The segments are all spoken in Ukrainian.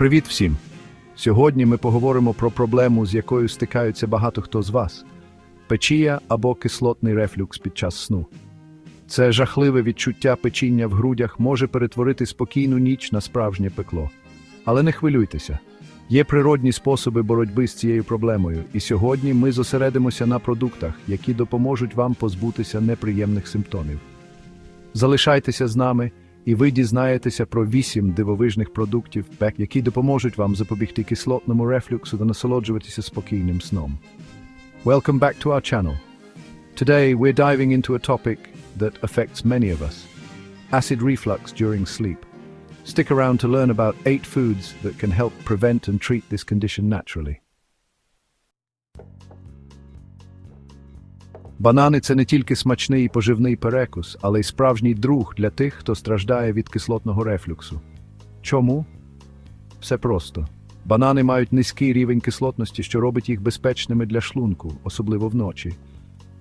Привіт всім! Сьогодні ми поговоримо про проблему, з якою стикаються багато хто з вас: печія або кислотний рефлюкс під час сну. Це жахливе відчуття печіння в грудях може перетворити спокійну ніч на справжнє пекло. Але не хвилюйтеся. Є природні способи боротьби з цією проблемою, і сьогодні ми зосередимося на продуктах, які допоможуть вам позбутися неприємних симптомів. Залишайтеся з нами, і ви дізнаєтеся про вісім дивовижних продуктів, які допоможуть вам запобігти кислотному рефлюксу та насолоджуватися спокійним сном. Welcome back to our channel. Today we're diving into a topic that affects many of us acid reflux during sleep. Stick around to learn about eight foods that can help prevent and treat this condition naturally. Банани це не тільки смачний і поживний перекус, але й справжній друг для тих, хто страждає від кислотного рефлюксу. Чому? Все просто. Банани мають низький рівень кислотності, що робить їх безпечними для шлунку, особливо вночі.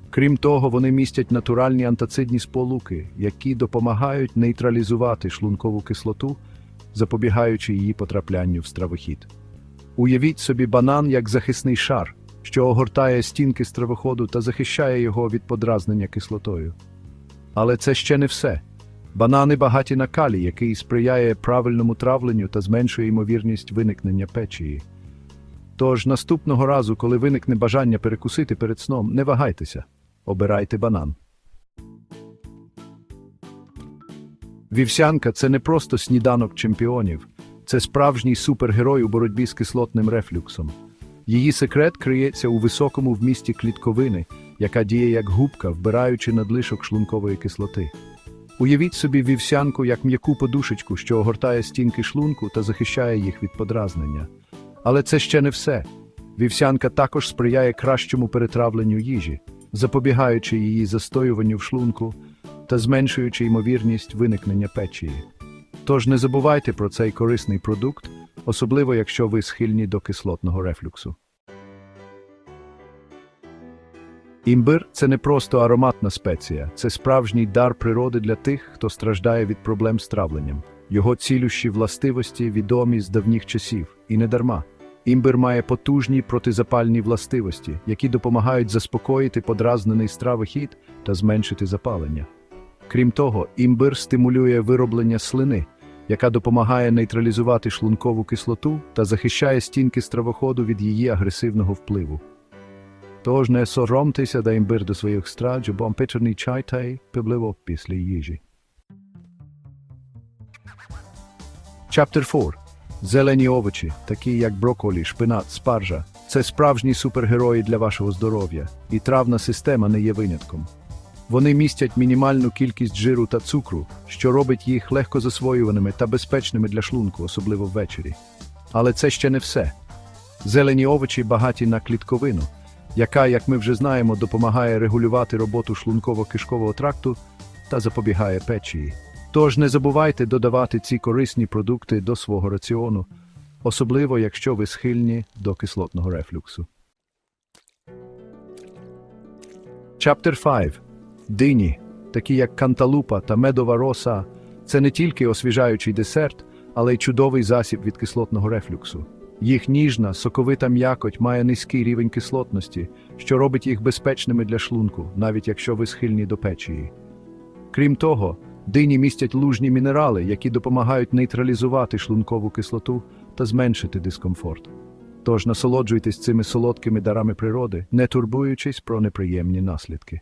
Крім того, вони містять натуральні антацидні сполуки, які допомагають нейтралізувати шлункову кислоту, запобігаючи її потраплянню в стравохід. Уявіть собі банан як захисний шар, що огортає стінки стравоходу та захищає його від подразнення кислотою. Але це ще не все. Банани багаті на калій, який сприяє правильному травленню та зменшує ймовірність виникнення печії. Тож наступного разу, коли виникне бажання перекусити перед сном, не вагайтеся, обирайте банан. Вівсянка це не просто сніданок чемпіонів, це справжній супергерой у боротьбі з кислотним рефлюксом. Її секрет криється у високому вмісті клітковини, яка діє як губка, вбираючи надлишок шлункової кислоти. Уявіть собі вівсянку як м'яку подушечку, що огортає стінки шлунку та захищає їх від подразнення. Але це ще не все. Вівсянка також сприяє кращому перетравленню їжі, запобігаючи її застоюванню в шлунку та зменшуючи ймовірність виникнення печії. Тож не забувайте про цей корисний продукт, особливо якщо ви схильні до кислотного рефлюксу. Імбир це не просто ароматна спеція, це справжній дар природи для тих, хто страждає від проблем з травленням. Його цілющі властивості відомі з давніх часів, і не дарма. Імбир має потужні протизапальні властивості, які допомагають заспокоїти подразнений стравохід та зменшити запалення. Крім того, імбир стимулює вироблення слини, яка допомагає нейтралізувати шлункову кислоту та захищає стінки стравоходу від її агресивного впливу. Тож не соромтеся да імбир до своїх страв, бо печерний чай та й пивливо після їжі. Chapter 4. Зелені овочі, такі як брокколі, шпинат, спаржа, це справжні супергерої для вашого здоров'я, і травна система не є винятком. Вони містять мінімальну кількість жиру та цукру, що робить їх легко засвоюваними та безпечними для шлунку, особливо ввечері. Але це ще не все. Зелені овочі багаті на клітковину, яка, як ми вже знаємо, допомагає регулювати роботу шлунково-кишкового тракту та запобігає печії. Тож не забувайте додавати ці корисні продукти до свого раціону, особливо якщо ви схильні до кислотного рефлюксу. Chapter 5. Дині, такі як канталупа та медова роса, це не тільки освіжаючий десерт, але й чудовий засіб від кислотного рефлюксу. Їх ніжна, соковита м'якоть має низький рівень кислотності, що робить їх безпечними для шлунку, навіть якщо ви схильні до печії. Крім того, дині містять лужні мінерали, які допомагають нейтралізувати шлункову кислоту та зменшити дискомфорт. Тож насолоджуйтесь цими солодкими дарами природи, не турбуючись про неприємні наслідки.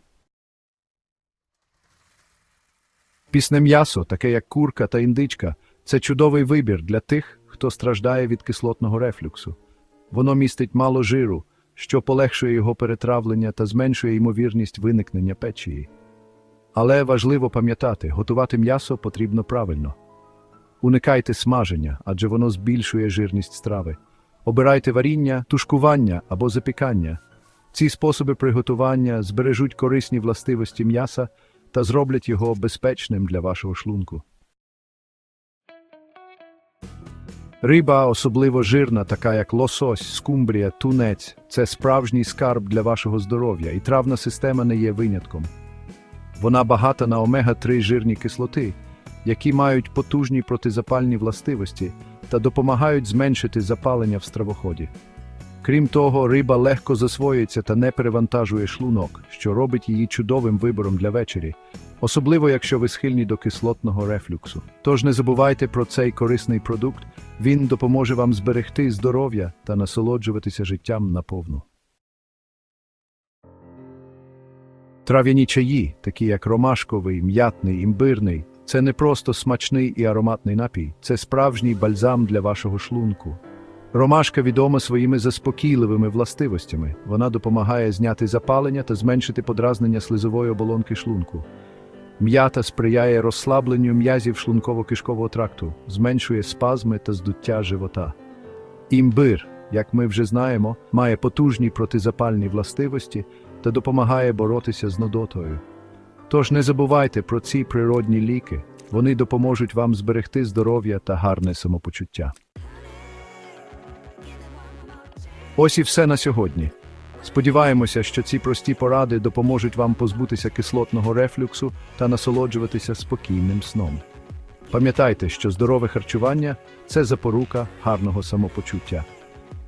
Пісне м'ясо, таке як курка та індичка, це чудовий вибір для тих, хто страждає від кислотного рефлюксу. Воно містить мало жиру, що полегшує його перетравлення та зменшує ймовірність виникнення печії. Але важливо пам'ятати, готувати м'ясо потрібно правильно. Уникайте смаження, адже воно збільшує жирність страви. Обирайте варіння, тушкування або запікання. Ці способи приготування збережуть корисні властивості м'яса та зроблять його безпечним для вашого шлунку. Риба, особливо жирна, така як лосось, скумбрія, тунець це справжній скарб для вашого здоров'я, і травна система не є винятком. Вона багата на омега-3 жирні кислоти, які мають потужні протизапальні властивості та допомагають зменшити запалення в стравоході. Крім того, риба легко засвоюється та не перевантажує шлунок, що робить її чудовим вибором для вечері, особливо якщо ви схильні до кислотного рефлюксу. Тож не забувайте про цей корисний продукт, він допоможе вам зберегти здоров'я та насолоджуватися життям наповну. Трав'яні чаї, такі як ромашковий, м'ятний, імбирний, це не просто смачний і ароматний напій, це справжній бальзам для вашого шлунку. Ромашка відома своїми заспокійливими властивостями. Вона допомагає зняти запалення та зменшити подразнення слизової оболонки шлунку. М'ята сприяє розслабленню м'язів шлунково-кишкового тракту, зменшує спазми та здуття живота. Імбир, як ми вже знаємо, має потужні протизапальні властивості та допомагає боротися з нудотою. Тож не забувайте про ці природні ліки, вони допоможуть вам зберегти здоров'я та гарне самопочуття. Ось і все на сьогодні. Сподіваємося, що ці прості поради допоможуть вам позбутися кислотного рефлюксу та насолоджуватися спокійним сном. Пам'ятайте, що здорове харчування це запорука гарного самопочуття.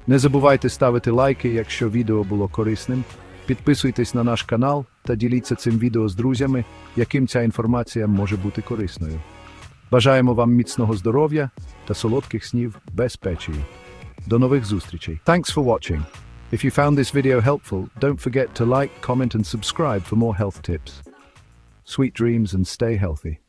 Не забувайте ставити лайки, якщо відео було корисним. Підписуйтесь на наш канал та діліться цим відео з друзями, яким ця інформація може бути корисною. Бажаємо вам міцного здоров'я та солодких снів без печії. До нових зустрічей. Thanks for watching. If you found this video helpful, don't forget to like, comment and subscribe for more health tips. Sweet dreams and stay healthy.